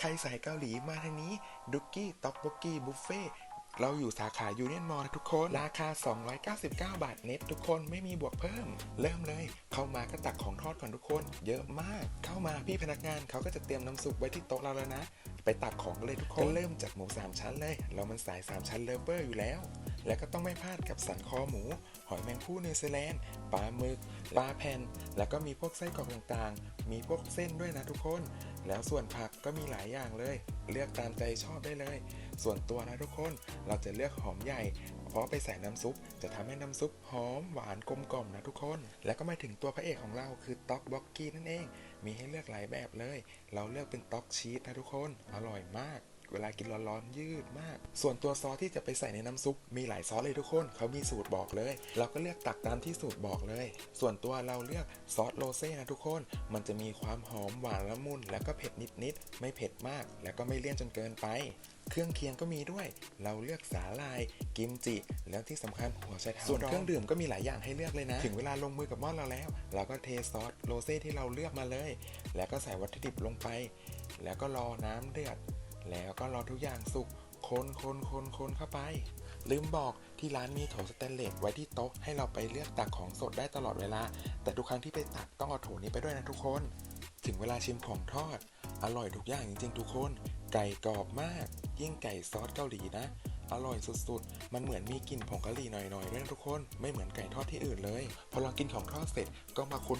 ใครสายเกาหลีมาทางนี้ดุกกี้ต็อกบกกี้บุฟเฟ่เราอยู่สาขายูเนียนมอลทุกคน ราคา 299 บาทเน็ตทุกคนไม่มีบวกเพิ่ม เริ่มเลย เข้ามาก็ตักของทอดก่อนทุกคน เยอะมาก เข้ามาพี่พนักงานเขาก็จะเตรียมน้ำซุปไว้ที่โต๊ะเราแล้วนะ ไปตักของเลยทุกคนเริ่มจากหมูสามชั้นเลย เรามันสายสามชั้นเลเวอร์อยู่แล้ว แล้วก็ต้องไม่พลาดกับสันคอหมู หอยแมงผู้นิวซีแลนด์ปลาหมึกปลาแผ่นแล้วก็มีพวกไส้กรอกต่างๆ มีพวกเส้นด้วยนะทุกคนแล้วส่วนผักก็มีหลายอย่างเลย เลือกตามใจชอบได้เลย ส่วนตัวนะทุกคนเราจะเลือกหอมใหญ่ เพราะไปใส่น้ำซุป จะทำให้น้ำซุปหอมหวานกลมกล่อมนะทุกคน แล้วก็มาถึงตัวพระเอกของเราคือต็อกบ็อกกี้นั่นเอง มีให้เลือกหลายแบบเลย เราเลือกเป็นต็อกชีสนะทุกคน อร่อยมาก เวลากินร้อนๆยืดมาก ส่วนตัวซอสที่จะไปใส่ในน้ำซุปมีหลายซอสเลยทุกคนเขามีสูตรบอกเลย เราก็เลือกตักตามที่สูตรบอกเลย ส่วนตัวเราเลือกซอสโรเซ่นะทุกคน มันจะมีความหอมหวานละมุนแล้วก็เผ็ดนิดๆไม่เผ็ดมาก แล้วก็ไม่เลี่ยนจนเกินไปเครื่องเคียงก็มีด้วย เราเลือกสาลาย กิมจิ แล้วที่สำคัญหัวไชเท้าส่วนเครื่องดื่มก็มีหลายอย่างให้เลือกเลยนะ ถึงเวลาลงมือกับหม้อเราแล้ว เราก็เทซอสโรเซ่ที่เราเลือกมาเลย แล้วก็ใส่วัตถุดิบลงไป แล้วก็รอน้ำเดือด แล้วก็รอทุกอย่างสุกคนคนคนคนเข้าไป ลืมบอกที่ร้านมีโถสแตนเลสไว้ที่โต๊ะให้เราไปเลือกตักของสดได้ตลอดเวลา แต่ทุกครั้งที่ไปตักต้องเอาโถนี้ไปด้วยนะทุกคน ถึงเวลาชิมของทอด อร่อยทุกอย่างจริงๆ ทุกคน ไก่กรอบมาก ยิ่งไก่ซอสเกาหลีนะ อร่อยสุดๆ มันเหมือนมีกลิ่นผงกะหรี่หน่อยๆด้วยนทุกคน ไม่เหมือนไก่ทอดที่อื่นเลย พอลองกินของทอดเสร็จก็มาค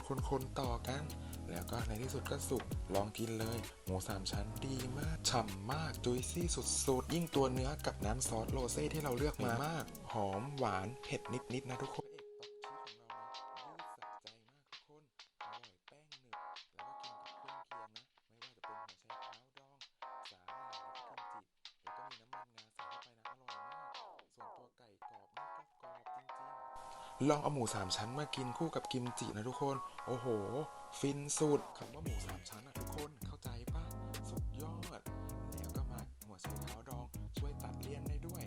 นๆๆต่อกัน แล้วก็ในที่สุดก็สุก ลองกินเลย หมูสามชั้นดีมาก ฉ่ำมาก จุยซี่สุดๆ ยิ่งตัวเนื้อกับน้ำซอสโรเซ่ที่เราเลือกมามาก หอมหวาน เผ็ดนิดๆนะทุกคน ลองเอาหมูสามชั้นมากินคู่กับกิมจินะทุกคน โอ้โห ฟินสุดคำว่าหมูสามชั้นอะทุกคนเข้าใจปะสุดยอด แล้วก็มาหัวไชเท้าดองช่วยตัดเลี่ยนได้ด้วย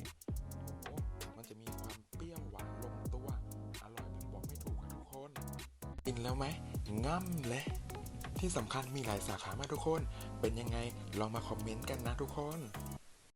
โอ้โห มันจะมีความเปรี้ยวหวานลงตัว อร่อยแบบบอกไม่ถูกอะทุกคน กินแล้วไหมง่ำเลยที่สำคัญมีหลายสาขามากทุกคน เป็นยังไงลองมาคอมเมนต์กันนะทุกคน